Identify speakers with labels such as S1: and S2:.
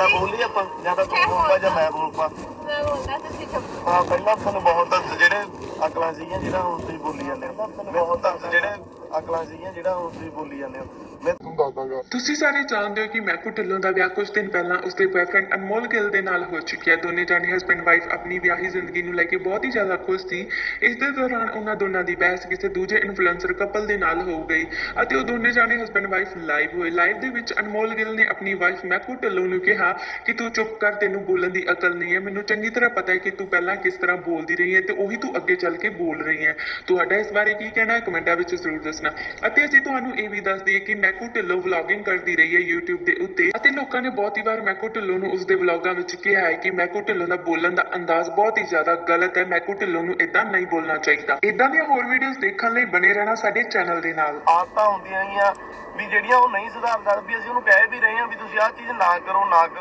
S1: ਤਾਂ ਬੋਲੀ ਆਪਾਂ ਜਾਂ ਤਾਂ ਤੂੰ ਬੋਲ ਪਾ ਜਾਂ ਮੈਂ ਬੋਲ ਪਾ
S2: ਮੈਂ ਬੋਲਦਾ ਤੁਸੀਂ ਚੁੱਪ
S1: ਹਾਂ ਪਹਿਲਾਂ ਤੁਹਾਨੂੰ ਬਹੁਤ ਜਿਹੜੇ ਅਕਲਾਂ ਸੀਗੀਆਂ ਜਿਹੜਾ ਹੁਣ ਤੁਸੀਂ ਬੋਲੀ ਜਾਂਦੇ ਹੋ ਬਹੁਤ ਜਿਹੜੇ ਅਕਲਾਂ ਸੀਗੀਆਂ ਜਿਹੜਾ ਹੁਣ ਤੁਸੀਂ ਬੋਲੀ ਜਾਂਦੇ ਹੋ। ਮੈਂ ਤੁਹਾਨੂੰ ਦੱਸਦਾਗਾ
S3: ਤੁਸੀਂ ਸਾਰੇ ਜਾਣਦੇ ਹੋ ਕਿ ਮੈਕੂ ਢਿੱਲੋਂ ਦਾ ਵਿਆਹ ਕੁਝ ਦਿਨ ਪਹਿਲਾਂ ਉਸਦੇ ਬॉयਫ੍ਰੈਂਡ ਅਨਮੋਲ ਗਿੱਲ ਦੇ ਨਾਲ ਹੋ ਚੁੱਕਿਆ। ਦੋਨੇ ਜਾਣੇ ਹਸਬੰਡ ਵਾਈਫ ਆਪਣੀ ਵਿਆਹੀ ਜ਼ਿੰਦਗੀ ਨੂੰ ਲੈ ਕੇ ਬਹੁਤ ਹੀ ਜ਼ਿਆਦਾ ਖੁਸ਼ ਸੀ। ਇਸ ਦੇ ਦੌਰਾਨ ਉਹਨਾਂ ਦੋਨਾਂ ਦੀ ਬਹਿਸ ਕਿਸੇ ਦੂਜੇ ਇਨਫਲੂਐਂਸਰ ਕਪਲ ਦੇ ਨਾਲ ਹੋ ਗਈ ਅਤੇ ਉਹ ਦੋਨੇ ਜਾਣੇ ਹਸਬੰਡ ਵਾਈਫ ਲਾਈਵ ਹੋਏ। ਲਾਈਵ ਦੇ ਵਿੱਚ ਅਨਮੋਲ ਗਿੱਲ ਨੇ ਆਪਣੀ ਵਾਈਫ ਮੈਕੂ ਢਿੱਲੋਂ ਨੂੰ ਕਿਹਾ ਕਿ ਤੂੰ ਚੁੱਪ ਕਰ ਤੈਨੂੰ ਬੋਲਣ ਦੀ ਅਕਲ ਨਹੀਂ ਹੈ। ਮੈਨੂੰ ਚੰਗੀ ਤਰ੍ਹਾਂ ਪਤਾ ਹੈ ਕਿ ਤੂੰ ਪਹਿਲਾਂ ਕਿਸ ਤਰ੍ਹਾਂ ਬੋਲਦੀ ਰਹੀ ਹੈ ਤੇ ਉਹੀ ਤੂੰ ਅੱਗੇ ਚੱਲ ਕੇ ਬੋਲ ਰਹੀ ਹੈ। ਤੁਹਾਡਾ ਇਸ ਬਾਰੇ ਕੀ ਕਹਿਣਾ ਹੈ? ਕਮੈਂਟਾਂ ਵਿੱਚ ਜ਼ਰੂਰ ਦੱਸਣਾ। ਅਤੇ ਅਸੀਂ ਤੁਹਾਨੂੰ ਇਹ ਵੀ ਦੱਸ ਦਈਏ ਕਿ ਮੈਕੂ ਢਿੱਲੋਂ ਵਲੌਗਿੰਗ ਕਰਦੀ ਰਹੀ ਹੈ YouTube ਦੇ ਉੱਤੇ। ਅਤੇ ਲੋਕਾਂ ਨੇ ਬਹੁਤ ਹੀ ਵਾਰ ਮੈਕੂ ਢਿੱਲੋਂ ਨੂੰ ਉਸਦੇ ਵਲੌਗਾਂ ਵਿੱਚ ਕਿਹਾ ਹੈ ਕਿ ਮੈਕੂ ਢਿੱਲੋਂ ਦਾ ਬੋਲਣ ਦਾ ਅੰਦਾਜ਼ ਬਹੁਤ ਹੀ ਜ਼ਿਆਦਾ ਗਲਤ ਹੈ। ਮੈਕੂ ਢਿੱਲੋਂ ਨੂੰ ਇਦਾਂ ਨਹੀਂ ਬੋਲਣਾ ਚਾਹੀਦਾ। ਇਦਾਂ ਦੀਆਂ ਹੋਰ ਵੀਡੀਓਜ਼ ਦੇਖਣ ਲਈ ਬਣੇ ਰਹਿਣਾ ਸਾਡੇ ਚੈਨਲ ਦੇ ਨਾਲ।
S1: ਆਦਤਾਂ ਹੁੰਦੀਆਂ ਗੀਆਂ ਵੀ ਜਿਹੜੀਆਂ ਉਹ ਨਹੀਂ ਸੁਧਾਰ ਸਕਦੀ ਅਸੀਂ ਉਹਨੂੰ ਕਹਿ ਵੀ ਰਹੇ ਹਾਂ ਵੀ ਤੁਸੀਂ ਆਹ ਚੀਜ਼ ਨਾ ਕਰੋ ਨਾ ਕਰੋ।